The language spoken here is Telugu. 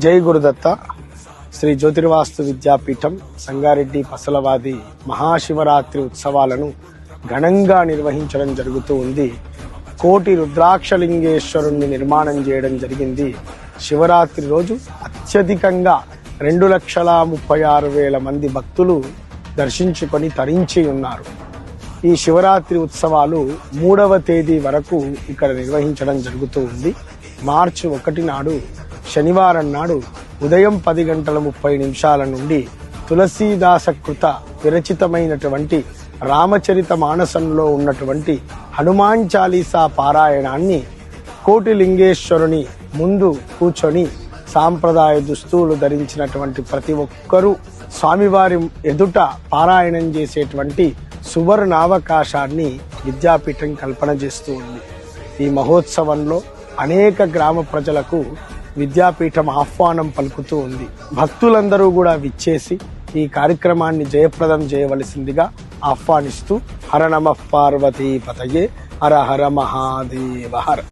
జై గురుదత్త శ్రీ జ్యోతిర్వాస్తు విద్యాపీఠం సంగారెడ్డి పసలవాది మహాశివరాత్రి ఉత్సవాలను ఘనంగా నిర్వహించడం జరుగుతూ ఉంది. కోటి రుద్రాక్షలింగేశ్వరుణ్ణి నిర్మాణం చేయడం జరిగింది. శివరాత్రి రోజు అత్యధికంగా రెండు లక్షల ముప్పై ఆరు వేల మంది భక్తులు దర్శించుకొని తరించి ఉన్నారు. ఈ శివరాత్రి ఉత్సవాలు మూడవ తేదీ వరకు ఇక్కడ నిర్వహించడం జరుగుతూ ఉంది. మార్చి ఒకటి నాడు శనివారం నాడు ఉదయం పది గంటల ముప్పై నిమిషాల నుండి తులసీదాస కృత విరచితమైనటువంటి రామచరిత మానసంలో ఉన్నటువంటి హనుమాన్ చాలీసా పారాయణాన్ని కోటిలింగేశ్వరుని ముందు కూర్చొని సాంప్రదాయ దుస్తులు ధరించినటువంటి ప్రతి ఒక్కరూ స్వామివారి ఎదుట పారాయణం చేసేటువంటి సువర్ణావకాశాన్ని విద్యాపీఠం కల్పన చేస్తూ ఉంది. ఈ మహోత్సవంలో అనేక గ్రామ ప్రజలకు విద్యాపీఠం ఆహ్వానం పలుకుతూ ఉంది. భక్తులందరూ కూడా విచ్చేసి ఈ కార్యక్రమాన్ని జయప్రదం చేయవలసిందిగా ఆహ్వానిస్తూ హర నమ పార్వతీ పతయే హర హర మహాదేవ హర.